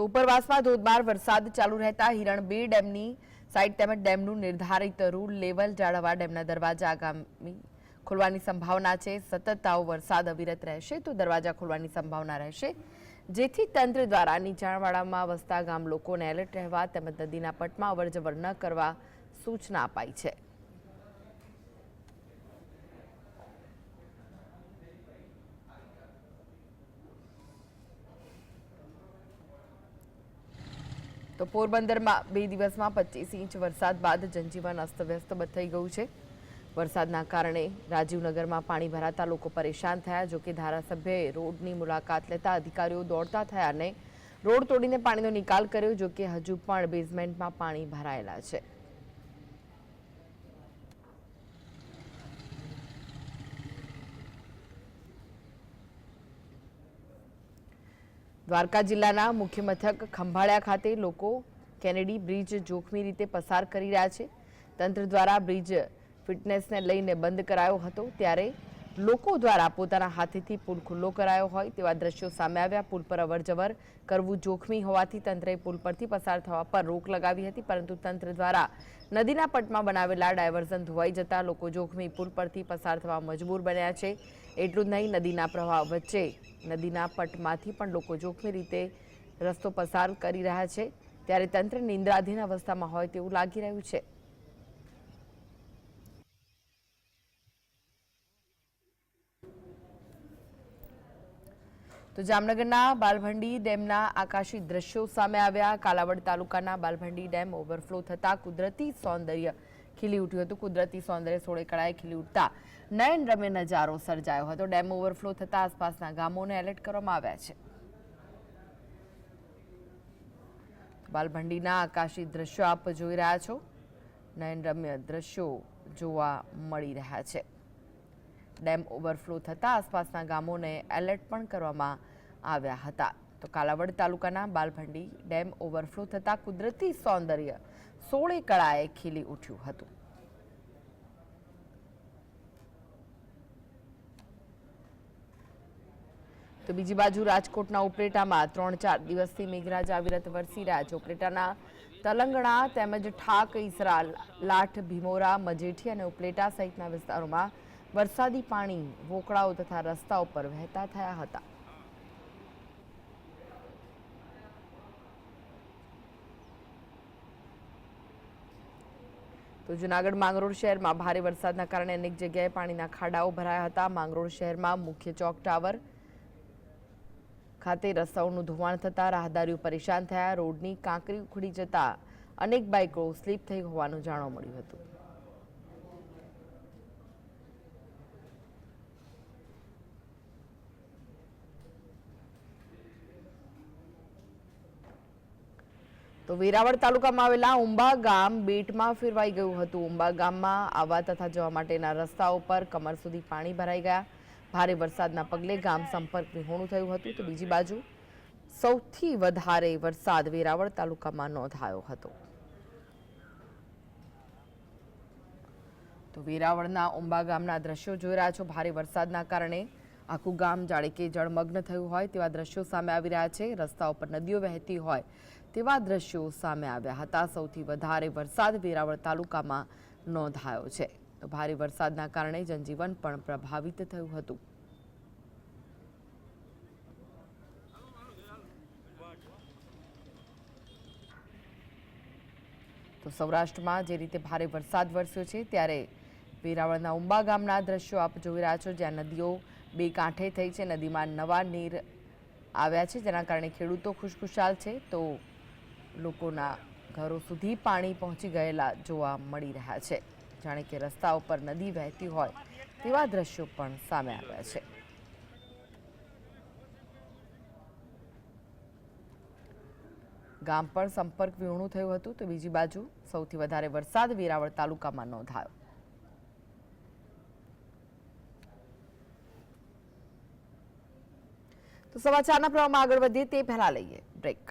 તો ઉપરવાસમાં ધોધમાર વરસાદ ચાલુ રહેતા હિરણ બે ડેમની સાઇટ તેમજ ડેમનું નિર્ધારિત રૂલ લેવલ જાળવવા ડેમના દરવાજા આગામી ખોલવાની સંભાવના છે. સતત આવો વરસાદ અવિરત રહેશે તો દરવાજા ખોલવાની સંભાવના રહેશે. જેથી તંત્ર દ્વારા નીચાણવાડામાં વસતા ગામ લોકોને એલર્ટ રહેવા તેમજ નદીના પટમાં અવરજવર ન કરવા સૂચના અપાઈ છે. તો પોરબંદરમાં બે દિવસમાં પચીસ ઇંચ વરસાદ બાદ જનજીવન અસ્તવ્યસ્ત થઈ ગયું છે. વરસાદના કારણે રાજીવનગરમાં પાણી ભરાતા લોકો પરેશાન થયા જોકે ધારાસભ્યએ રોડની મુલાકાત લેતા અધિકારીઓ દોડતા થયા અને રોડ તોડીને પાણીનો નિકાલ કર્યો જોકે હજુ પણ બેઝમેન્ટમાં પાણી ભરાયેલા છે. દ્વારકા જિલ્લાના મુખ્ય મથક ખંભાળિયા ખાતે લોકો કેનેડી બ્રિજ જોખમી રીતે પસાર કરી રહ્યા છે. તંત્ર દ્વારા બ્રિજ ફિટનેસને લઈને બંધ કરાયો હતો. ત્યારે લોકો દ્વારા પોતાના હાથેથી પુલ ખુલ્લો કરાયો હોય તેવા દ્રશ્યો સામે આવ્યા. પુલ પર અવરજવર કરવું જોખમી હોવાથી તંત્રએ પુલ પરથી પસાર થવા પર રોક લગાવી હતી, પરંતુ તંત્ર દ્વારા નદીના પટમાં બનાવેલા ડાયવર્ઝન ધોવાઈ જતા લોકો જોખમી પુલ પરથી પસાર થવા મજબૂર બન્યા છે. એટલું જ નહીં, નદીના પ્રવાહ વચ્ચે નદીના પટમાંથી પણ લોકો જોખમી રીતે રસ્તો પસાર કરી રહ્યા છે. ત્યારે તંત્ર નિંદ્રાધીન અવસ્થામાં હોય તેવું લાગી રહ્યું છે. તો જામનગરના બાલભંડી ડેમના આકાશી દ્રશ્યો સામે આવ્યા. કાલાવડ તાલુકાના બાલભંડી ડેમ ઓવરફ્લો થતા કુદરતી સૌંદર્ય ખીલી ઉઠ્યું હતું. કુદરતી સૌંદર્ય સોળે કળાએ ખીલી ઉઠતા નયન રમ્ય નજારો સર્જાયો હતો. ડેમ ઓવરફ્લો થતા આસપાસના ગામોને એલર્ટ કરવામાં આવ્યા છે. બાલભંડીના આકાશી દ્રશ્યો આપ જોઈ રહ્યા છો. નયન રમ્ય દ્રશ્યો જોવા મળી રહ્યા છે. ડેમ ઓવરફ્લો થતાં આસપાસના ગામોને એલર્ટ પણ કરવામાં આવ્યા હતા. તો કાલાવડ તાલુકાના બાલભંડી ડેમ ઓવરફ્લો થતાં કુદરતી સૌંદર્ય સોળે કળાએ ખીલી ઉઠ્યું હતું. તો બીજી બાજુ રાજકોટના ઉપરેટામાં ત્રણ ચાર દિવસથી મેઘરાજા અવિરત વરસી રહ્યા છે. ઉપલેટાના તલંગણા તેમજ ઠાક ઈસરા લાઠ, ભીમોરા, મજેઠી અને ઉપલેટા સહિતના વિસ્તારોમાં વરસાદી પાણી, વોકળાઓ તથા રસ્તાઓ પર વહેતા થયા હતા. તો જૂનાગઢ માંગરોળ શહેરમાં ભારે વરસાદના કારણે અનેક જગ્યાએ પાણીના ખાડાઓ ભરાયા હતા. માંગરોળ શહેરમાં મુખ્ય ચોક ટાવર ખાતે રસ્તાઓનું ધોવાણ થતાં રાહદારીઓ પરેશાન થયા. રોડની કાંકરી ઉખડી જતા અનેક બાઇકો સ્લીપ થઈ હોવાનું જાણવા મળ્યું હતું. તો વેરાવળ તાલુકામાં આવેલા ઉંબા ગામ બેટમાં ફેરવાઈ ગયું હતું. ઉંબા ગામમાં આવવા તથા જવા માટેના રસ્તાઓ પર કમર સુધી પાણી ભરાઈ ગયા. ભારે વરસાદના પગલે ગામ સંપર્ક વિહોણું થયું હતું. તો બીજી બાજુ સૌથી વધારે વરસાદ વેરાવળ તાલુકામાં નોંધાયો હતો. તો વેરાવળના ઉંબા ગામના દ્રશ્યો જોઈ રહ્યા છો. ભારે વરસાદના કારણે આખું ગામ જાણે કે જળમગ્ન થયું હોય તેવા દ્રશ્યો સામે આવી રહ્યા છે. રસ્તાઓ પર નદીઓ વહેતી હોય તેવા દ્રશ્યો સામે આવ્યા હતા. સૌથી વધારે વરસાદ વેરાવળ તાલુકામાં નોંધાયો છે. તો ભારે વરસાદના કારણે જનજીવન પણ પ્રભાવિત થયું હતું. તો સૌરાષ્ટ્રમાં જે રીતે ભારે વરસાદ વરસ્યો છે, ત્યારે વેરાવળના ઉંબા ગામના દ્રશ્યો આપ જોઈ રહ્યા છો, જ્યાં નદીઓ બે કાંઠે થઈ છે. નદીમાં નવા નીર આવ્યા છે, જેના કારણે ખેડૂતો ખુશખુશાલ છે. તો લોકોના ઘરો સુધી પાણી પહોંચી ગયેલા જોવા મળી રહ્યા છે. જાણે કે રસ્તા ઉપર નદી વહેતી હોય તેવા દ્રશ્યો પણ સામે આવ્યા છે. ગામ પણ સંપર્ક વિહોણું થયું હતું તો બીજી બાજુ સૌથી વધારે વરસાદ વેરાવળ તાલુકામાં નોંધાયો. તો સમાચારના પ્રવાહમાં આગળ વધીએ તે પહેલા લઈએ બ્રેક.